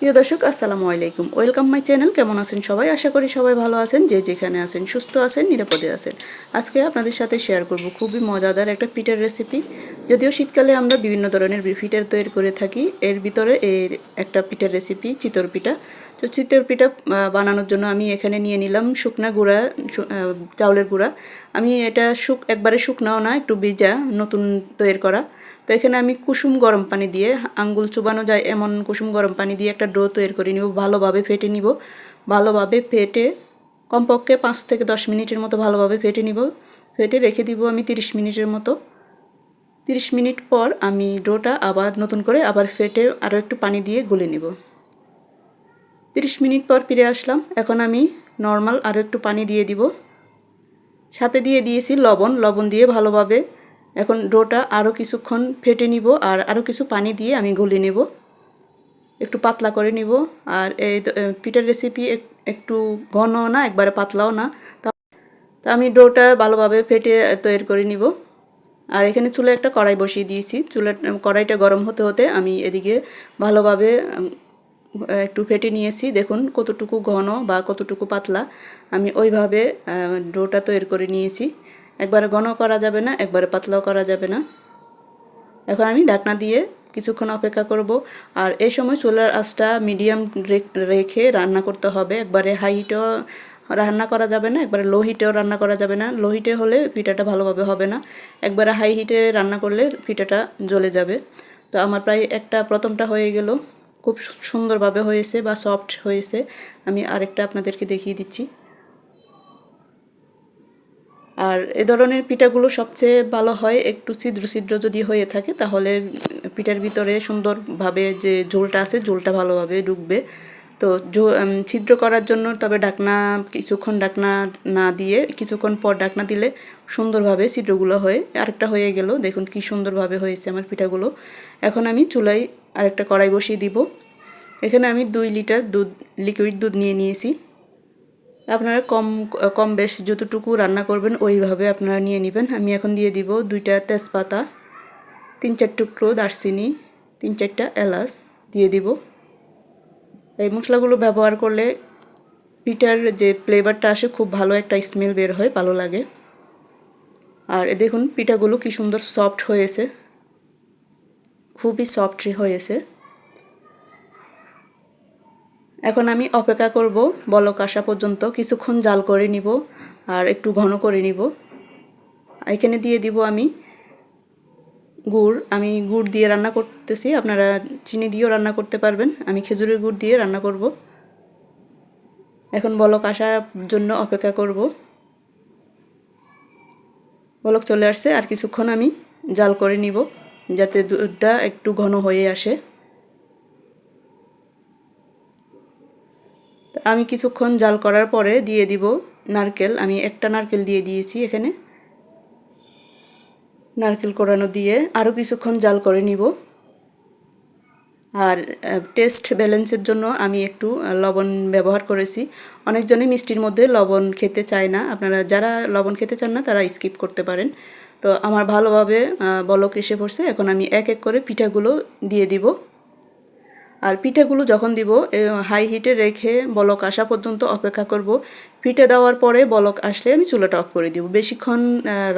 প্রিয় দর্শক, আসসালামু আলাইকুম। ওয়েলকাম মাই চ্যানেল কেমন আছেন সবাই? আশা করি সবাই ভালো আছেন। যে যেখানে আছেন, সুস্থ আছেন, নিরাপদে আছেন। আজকে আপনাদের সাথে শেয়ার করব খুবই মজাদার একটা পিঠার রেসিপি যদিও শীতকালে আমরা বিভিন্ন ধরনের পিঠার তৈরি করে থাকি। এর ভিতরে এর একটা পিঠার রেসিপি চিতর পিঠা। তো চিতর পিঠা বানানোর জন্য আমি এখানে নিয়ে নিলাম শুকনা গুঁড়া চাউলের গুঁড়া। আমি এটা শুক একবারে শুকনাও না, একটু ভিজা, নতুন তৈরি করা। তো এখানে আমি কুসুম গরম পানি দিয়ে আঙ্গুল চুবানো যায়, এমন কুসুম গরম পানি দিয়ে একটা ডো তৈরি করে নিব, ভালোভাবে ফেটে নিব। ভালোভাবে ফেটে কমপক্ষে পাঁচ থেকে দশ মিনিটের মতো ভালোভাবে ফেটে নিব। ফেটে রেখে দিব আমি তিরিশ মিনিটের মতো। তিরিশ মিনিট পর আমি ডোটা আবার নতুন করে আবার ফেটে আরও একটু পানি দিয়ে গুলে নিব। তিরিশ মিনিট পর ফিরে আসলাম। এখন আমি নর্মাল আরও একটু পানি দিয়ে দিব। সাথে দিয়ে দিয়েছি লবণ। লবণ দিয়ে ভালোভাবে এখন ডোটা আরও কিছুক্ষণ ফেটে নিব আর আরও কিছু পানি দিয়ে আমি গলিয়ে নেব। একটু পাতলা করে নিব। আর এই পিঠার রেসিপি একটু ঘন না, একবারে পাতলাও না। তা আমি ডোটা ভালোভাবে ফেটে তৈরি করে নিব। আর এখানে চুলে একটা কড়াই বসিয়ে দিয়েছি। চুলে কড়াইটা গরম হতে হতে আমি এদিকে ভালোভাবে একটু ফেটে নিয়েছি। দেখুন কতটুকু ঘন বা কতটুকু পাতলা। আমি ওইভাবে ডোটা তৈরি করে নিয়েছি। একবারে ঘন করা যাবে না, একবারে পাতলাও করা যাবে না। এখন আমি ঢাকনা দিয়ে কিছুক্ষণ অপেক্ষা করব। আর এই সময় সোলার আঁচটা মিডিয়াম রেখে রান্না করতে হবে। একবারে হাই হিটেও রান্না করা যাবে না, একবারে লো হিটেও রান্না করা যাবে না। লো হিটে হলে পিঠাটা ভালোভাবে হবে না। একবারে হাই হিটে রান্না করলে পিঠাটা জ্বলে যাবে। তো আমার প্রায় একটা প্রথমটা হয়ে গেল। খুব সুন্দরভাবে হয়েছে বা সফট হয়েছে। আমি আরেকটা আপনাদেরকে দেখিয়ে দিচ্ছি। আর এ ধরনের পিঠাগুলো সবচেয়ে ভালো হয় একটু ছিদ্র ছিদ্র যদি হয়ে থাকে, তাহলে পিঠার ভিতরে সুন্দরভাবে যে ঝোলটা আছে, ঝোলটা ভালোভাবে ঢুকবে। তো ছিদ্র করার জন্য তবে ডাকনা কিছুক্ষণ ডাকনা না দিয়ে কিছুক্ষণ পর ডাকনা দিলে সুন্দরভাবে ছিদ্রগুলো হয়ে। আরেকটা হয়ে গেল, দেখুন কি সুন্দরভাবে হয়েছে আমার পিঠাগুলো। এখন আমি চুলায় আরেকটা কড়াই বসিয়ে দিব। এখানে আমি দুই লিটার দুধ লিকুইড দুধ নিয়ে নিয়েছি। আপনারা কম কম বেশ যতটুকু রান্না করবেন ওইভাবে আপনারা নিয়ে নেবেন। আমি এখন দিয়ে দিব দুইটা তেজপাতা, তিন চার টুকরো দারচিনি, তিন চারটা এলাচ দিয়ে দিব। এই মশলাগুলো ব্যবহার করলে পিঠার যে ফ্লেভারটা আসে খুব ভালো একটা স্মেল বের হয়, ভালো লাগে। আর দেখুন পিঠাগুলো কি সুন্দর সফট হয়েছে। খুবই সফট হয়েছে। এখন আমি অপেক্ষা করব, বলক আসা পর্যন্ত কিছুক্ষণ জাল করে নিব আর একটু ঘন করে নিব। এখানে দিয়ে দিব আমি গুড়। আমি গুড় দিয়ে রান্না করতেছি, আপনারা চিনি দিয়েও রান্না করতে পারবেন। আমি খেজুরের গুড় দিয়ে রান্না করব। এখন বলক আসার জন্য অপেক্ষা করব। বলক চলে আসছে, আর কিছুক্ষণ আমি জাল করে নিব যাতে দুধটা একটু ঘন হয়ে আসে। আমি কিছুক্ষণ জাল করার পরে দিয়ে দিব নারকেল। আমি একটা নারকেল দিয়ে দিয়েছি এখানে। নারকেল কোরানো দিয়ে আরও কিছুক্ষণ জাল করে নিব। আর টেস্ট ব্যালেন্সের জন্য আমি একটু লবণ ব্যবহার করেছি। অনেকজনে মিষ্টির মধ্যে লবণ খেতে চায় না। আপনারা যারা লবণ খেতে চান না, তারা স্কিপ করতে পারেন। তো আমার ভালোভাবে বলক এসে পড়ছে। এখন আমি এক এক করে পিঠাগুলো দিয়ে দিব। আর পিঠাগুলো যখন দিব হাই হিটে রেখে বলক আসা পর্যন্ত অপেক্ষা করব। পিঠে দেওয়ার পরে বলক আসলে আমি চুলাটা অফ করে দিব। বেশিক্ষণ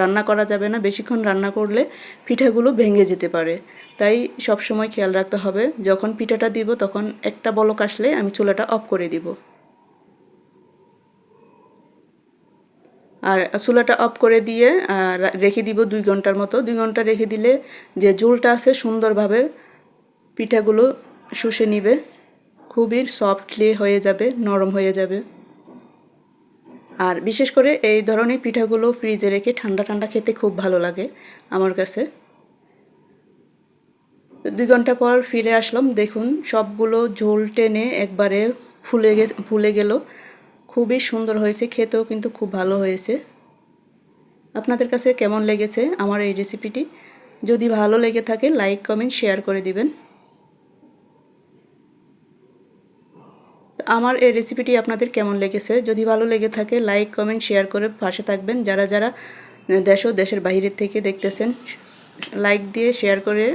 রান্না করা যাবে না। বেশিক্ষণ রান্না করলে পিঠাগুলো ভেঙে যেতে পারে। তাই সব সময় খেয়াল রাখতে হবে, যখন পিঠাটা দিব তখন একটা বলক আসলে আমি চুলাটা অফ করে দিব। আর চুলাটা অফ করে দিয়ে রেখে দিব দুই ঘণ্টার মতো। দুই ঘণ্টা রেখে দিলে যে ঝোলটা আছে সুন্দরভাবে পিঠাগুলো শুষে নিবে। খুবই সফটলি হয়ে যাবে, নরম হয়ে যাবে। আর বিশেষ করে এই ধরনের পিঠাগুলো ফ্রিজে রেখে ঠান্ডা ঠান্ডা খেতে খুব ভালো লাগে আমার কাছে। দুই ঘণ্টা পর ফিরে আসলাম, দেখুন সবগুলো ঝোল টেনে একবারে ফুলে গে, ফুলে গেল। খুবই সুন্দর হয়েছে, খেতেও কিন্তু খুব ভালো হয়েছে। আপনাদের কাছে কেমন লেগেছে আমার এই রেসিপিটি যদি ভালো লেগে থাকে লাইক কমেন্ট শেয়ার করে দিবেন। আমার এই রেসিপিটি আপনাদের কেমন লেগেছে? যদি ভালো লেগে থাকে লাইক কমেন্ট শেয়ার করে পাশে থাকবেন। যারা যারা দেশ ও দেশের বাহিরের থেকে দেখতেছেন লাইক দিয়ে শেয়ার করে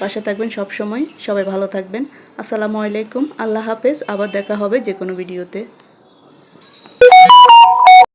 পাশে থাকবেন সব সময় সবাই ভালো থাকবেন। আসসালামু আলাইকুম। আল্লাহ হাফেজ। আবার দেখা হবে যে কোনো ভিডিওতে।